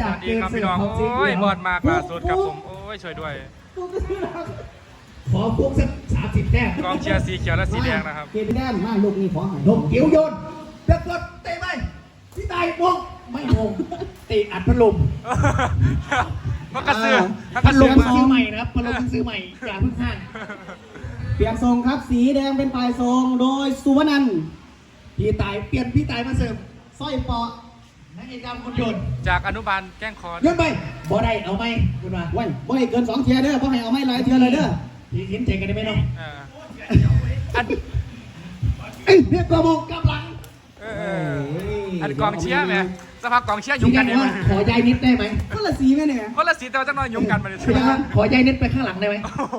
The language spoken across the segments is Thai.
จาสกวัสเกดีมครับเสิพี่ร์น้ฟองของสีโอ้ยเขียวบอดมากล่าสุดครับผม โอ้ยช่วยด้วย ขอพุกสักสามสิบแต้มกองเชียร์สีเขียวและสีแดงนะครับ เกมพี่แดนมาลูกนี้ขอใหายนกเกี้ยวโยนเดือดรถเตะไหมพี่ตายมองไม่มองเตะอัดพัดลมมันกระเสือมันกพัระดลเสือมซื้อใหม่นะครับพัดลมซื้อใหม่อย่าเพิ่งห้างเปลี่ยนทรงครับ สีแดงเป็นฝ่ายทรงโดยสุวรรณันท์พี่ตายเปลี่ยนพี่ตายมาเสิร์ฟสร้อยเปาะนักกีฬาคนโยนจากอนุบาลแกล้งคอนโยนไปบ่ได้เอาไหมคุณว่าวันบ่ให้เกินสองเทียร์เด้อบ่ให้เอาไม่หลายเทียร์เลยเด้อพี่เห็นใจกันได้ไหมน้องเอออันเอ้ยเนี่ยกระบอกกำลังเออเอออันกองเชียร์ไหมสภาพกองเชียร์ยุ่พี่งแดกันงเนี่ยว่าขอยายนิดได้ไหมคนละสีไหมเนี่ยคนละสีแต่ว่าจะนอนยุ่งกันมาเลยพี่แดงว่าขอยายนิดไปข้างหลังได้ไหมโอ้โห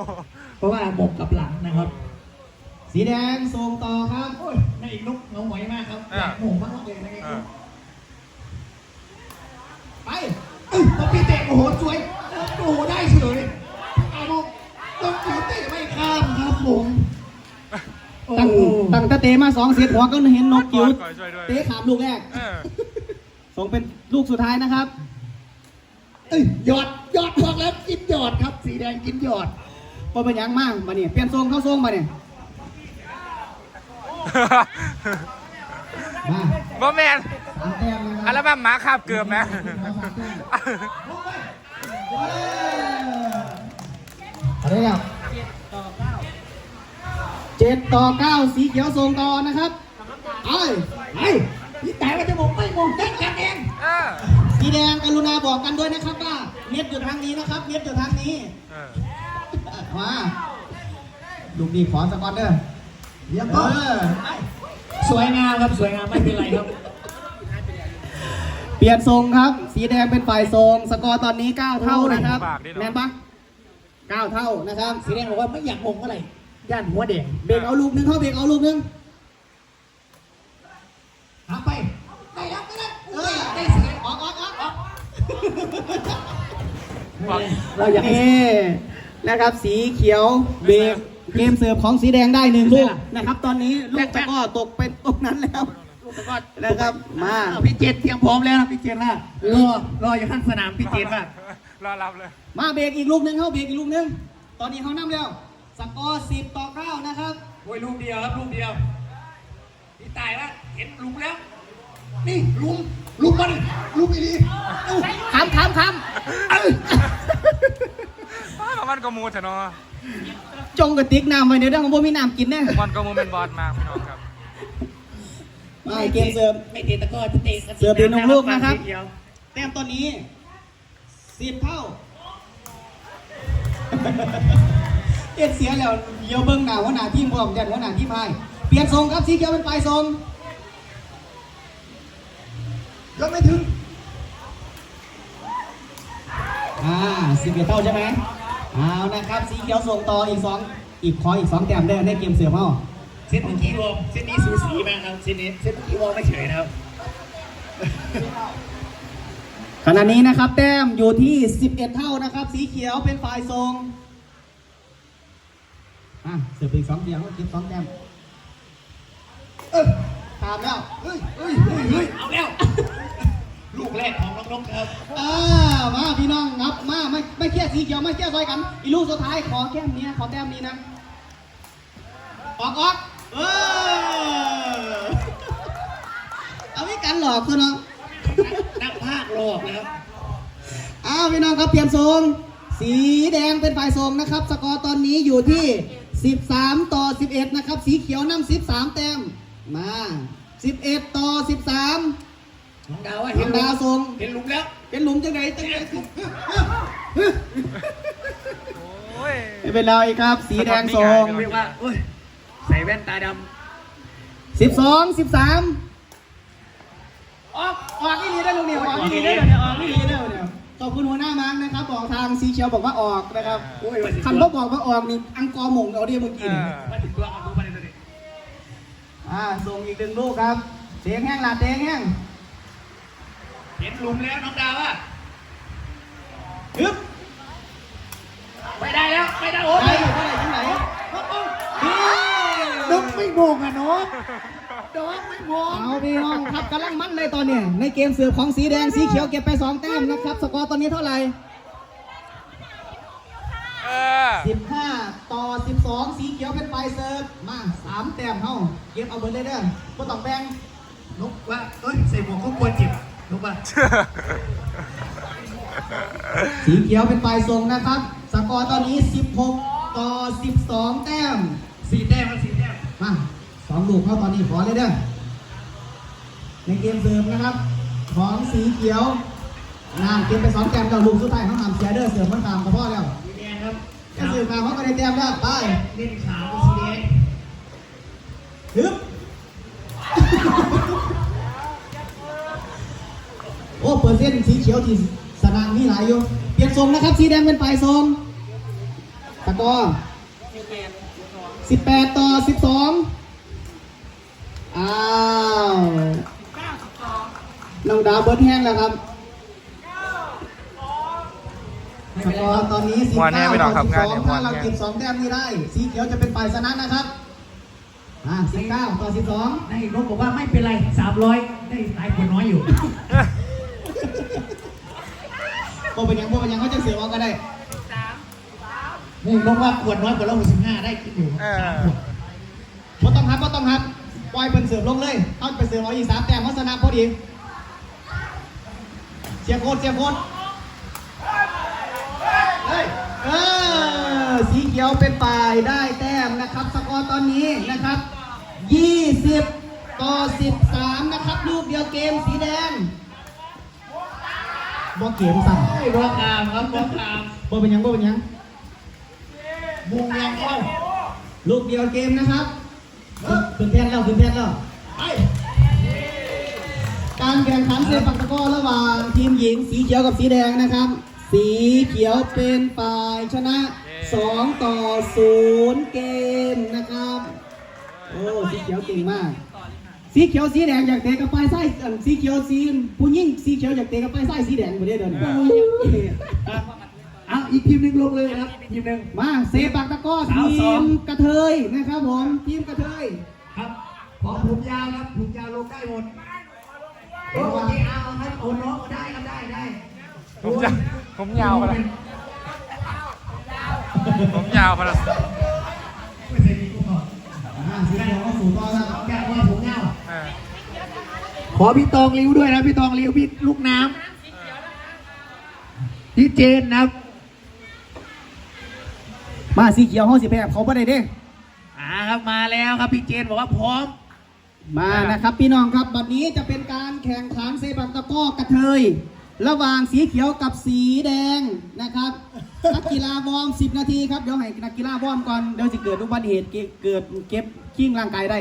เพราะว่าบอกกับหลังนะครับสีแดงทรงต่อครับโอ้ยนายอีกนุกเงาหมอยมากครับแหมงมากเลยนายอีกเอนุอก ไปเอ้ยต้องพี่เตะโอ้โหสวยโอ้โหได้เฉยเอาบอกต้องพี่เตะไม่ข้ามครับผมโอ้ตั้งโหตั้งแตะเตะมาสองเสียหัวก็เห็นนกก่กิ้อวนก่อนช่วยด้วยเตะขามลูกแรกเออส่งเป็นลูกสุดท้ายนะครับเอ้ยหยอดหยอดบอกแล้วกินหยอดครับ สีแดงกินหยอดพอเป็นหยังมากมาเนี่ยเปลี่ยนทรงเข้าทรงมาเนี่ยมาบอแมน สามแต้มนะคอัรัลบั้มหมาคาบเกือบนะอะไรครับเจ็ดต่อเก้าสีเขียวทรงต่อนะครับไอ้ไอ้พี่แต่ว่าจะบอกไม่มองจัดกันเองเออสีแดงกรุณาบอกกันด้วยนะครับว่าเน็ตอยู่ทางนี้นะครับเน็ตอยู่ทางนี้เออมาลูกดีขอสกอตเดอร์เยี่ยมเอมากอสวยงามครับสวยงามไม่เป็นไรครับเปลี่ยนทรงครับ สีแดงเป็นฝ่ายทรง สกอร์ตอนนี้ 9 เท่านะครับแมนปะ9เท่านะครับ สีแดงบอกว่าไม่อยากมองอะไรย่านหัวแดงเบรกเอาลูกหนึงเข้าเบรกเอาลูกหนึงหาไปได้แล้วได้แล้วเอ้ยได้สีออกออกออกออกเราอยากให้นี่นะครับสีเขียวเบรกเกมเสิร์ฟของสีแดงได้หนึ่งลูกนะครับ ตอนนี้ลูกตะกร้อตกเป็นตรงนั้นแล้วลูก ตะกร้อนะครับมาอ้าวพี่เจนเตรียมพร้อมแล้วนะพี่เจนว่ารอรออยู่ข้างสนามพี่เจนว่ารอรับเลย มาเบรกอีกลูกหนึงเข้าเบรกอีกลูกหนึงตอนนี้เขานั่แล้วสกอร์10ต่อ9นะครับโอ้ยลูกเดียวครับลูกเดียวพี่ตายแล้วเห็นลุมแล้ว นี่ลุมลุมมาดิลุมอีดีเอ้าคำคำคเอ้ยมันก็มูเถอะเนาะำจงกระติกน้ำไว้เดี๋ยวเดี๋ยวผมบ่มีน้ำกินแน่ มันก็มูเป็นบอลมากพี่น้องครับ มาเกมเสิร์ฟไม่เตะตะกร้อจะเตะกระเสิร์ฟเดียวหนึ่งลูกนะครับเดียวแต้มตอนนี้สิบเท่าเอ็ดเสียแล้วเดี๋ยวเบิ้งหน้าหัวหน้าทีมบอกยันหัวหน้าทีมให้เปลี่ยนทรงครับสีเขียวเป็นฝ่ายทรงยกไม่ถึงอ่าสิบเอ็ดเท่าใช่ไหมเอานะครับสีเขียวส่งต่ออีกสองอีกขออีกสองแต้มได้ในเกมเสิร์ฟเอา เซตเมื่อกี้วอร์มเซตนี้สูสีมากครับเซตนี้เซตเมื่อกี้วอร์มไม่เฉยนะครับ ขณะนี้นะครับ แต้มอยู่ที่ 11 เท่านะครับ สีเขียวเป็นฝ่ายทรงอะเสิร์ฟไปอีกสองเดียวเก็บสองแต้มเออตามแล้วเฮ้ยเฮ้ยเฮ้ยเฮ้ยเอาแล้ว ลูกแรกของน้องนกครับ อ่ามาพี่น้องงับมาไม่ไม่เครียดสีเขียวไม่เครียดซอยกัน อีลูกสุดท้ายขอแก้มนี้นะขอแต้มนี้นะออกออก เออเอาไม่กันหลอกคือน้องนักภาคโลกนะครับอ้าวพี่น้องครับเปลี่ยนทรง สีแดงเป็นฝ่ายทรงนะครับ สกอร์ตอนนี้อยู่ที่ 13 ต่อ 11 นะครับ สีเขียวนำ13 แต้มมา 11 ต่อ 13น้องดาวว่าเห็เห็นนดาวทรงเห็นหลุมแล้วเป็นหลุมจังไงจังไงโอ้ย ไม่เป็นไรครับ สีแดงทรง เรียกว่าเอ้ย ใส่แว่นตาด12 13ออกออกที่นี่ได้ลูกนี่ออกที่นี่ได้เดี๋ยวเนี่ยออกที่นี่ได้เดี๋ยวขอบคุณหัวหน้ามาร์กนะครับบอกทางสีเขียวบอกว่าออกนะครับำโอ้ยว่าสิคันบ่บอกว่าออกนี่อังกอร์หม่งเอาเดียวเมื่อเอกี้อว่าสิตัวเอาดูมาเลยตัวนี้อ่าส่งอีกหนึ่งลูกครับเสียงแห้งหลาดเสียงแห้งเห็นหลุมแล้วน้องดาวว่าฮึบไม่ได้แล้วไม่ได้โอ้ไปยอยู่ที่ไหนที่ ไหนนกไม่โมงอะนกดอกไม่มองเอาพี่น้องครับกำลังมันเลยตอนเนี้ยในเกมเสือของสีแดงสีเขียวเก็บไปสองแต้มนะครับ สกอร์ตอนนี้เท่าไหร่เออ15ต่อ12สีเขียวเป็นฝ่ายเสิร์ฟมาสามแต้มเฮาเก็บเอาเบิร์ดเลยเด้อบ่ต้องแบ่งนกว่าเอ้ยใส่หมวกก็กลัวเจ็บนกว่าสีเขียวเป็นฝ่ายส่งนะครับ สกอร์ตอนนี้ 16 ต่อ 12 แต้มสี่แต้มครับสี่แต้ม มาสองลูกเข้าตอนนี้ขอเลยเด้อในเกมเสิร์ฟนะครับ ของสีเขียวนานเก็บไปสองแต้มกับลูกสุดท้ายเขาทำเสียเด้อเสิร์ฟมันตามกระเพาะแล้วสีแดงครับแค่เสิร์ฟมาเขาก็ได้แต้มแล้วไปเล่นขาวกับสีแดงฮึบโอ้เปอร์เซ็นต์สีเขียวที่สนามมีหลายอยู่เปลี่ยนทรงนะครับ สีแดงเป็นฝ่ายทรงตะกอ 18 ต่อ 12 อ้าวน้องดาวเบิร์ดแห้งแล้วครับตะกอตอนนี้มวนแน่ไม่19ต้ต่อองครับงานเนี่ย12มวถ้านเราแน่เก็บ2แต้มนี้ได้ สีเขียวจะเป็นฝ่ายชนะนะครับอ่า19 ต่อ 12นายนกบอกว่าไม่เป็นไรสามร้อยได้หลายคนน้อยอยู่โบเป็นหยังโบเป็นหยังเขาจะเสียว่าก็ได้ นี่นกว่าขวดน้อยกว่าเราหกสิบห้าได้กินอยู่เออบ่ต้องครับบ่ต้องครับปล่อยเป็นเสิร์ฟลงเลยเอาไปเสิร์ฟเอาอีกสามแต้มเขาชนะพอดีเสียโคตรเสียโคตรเฮ้ยเออสีเขียวเป็นฝ่ายได้แต้มนะครับ สกอร์ตอนนี้นะครับ 20 ต่อ 13 นะครับลูกเดียวเกมสีแดงบ่เกมสั่งไอ้บล็อกอามครับบล็อกอามบ่เป็นหยังบ่เป็นหยัง มุงยังเข้าลูกเดียวเกมนะครับขึ้นแทนแล้วขึ้นแทนแล้วไปการแข่งขันเซปักตะกร้อระหว่างทีมหญิงสีเขียวกับสีแดงนะครับ สีเขียวเป็นฝ่ายชนะ 2 ต่อ 0 เกมนะครับ โอ้ สีเขียวเก่งมาก สีเขียวสีแดงอยากเตะกับปลายไส้อันสีเขียวสีผู้ยิ่งสีเขียวอยากเตะกับปลายไส้สีแดงบ่ได้เดินเอาอีกทีมหนึ่งลงเลยครับ ทีมหนึ่ง มาเซปักตะกร้อสาทีวสอง มกระเทยนะครับผมทีมกระเทย ครับขอผมยาวครับผมยาวลงใกล้หมดโอ้โอเคเอาครับโอ้น้องได้ครับได้ได้ผมยาวผมยาวไปละผมยาวไปละไม่ใช่ดีกูก่อนอ่าสีเขียวก็สูงต่อครับแกว่าผมยาวเออขอพี่ตองริ้วด้วยนะพี่ตองริ้วพี่ลูกน้ำพี่เจนนะครับ มาสีเขียวห้องสีแพรเขาบ่ได้เด้ อ่าครับมาแล้วครับพี่เจนบอกว่าพร้อม มานะครับพี่น้องครับบัดนี้จะเป็นการแข่งขันเซบังตะกร้อกระเทย ระหว่างสีเขียวกับสีแดงนะครับนักกีฬาวอร์ม10 นาทีครับเดี๋ยวให้นักกีฬาวอร์มก่อนเดี๋ยวจะเกิดอุบัติเหตุเกิดเก็บขิ้งร่างกายได้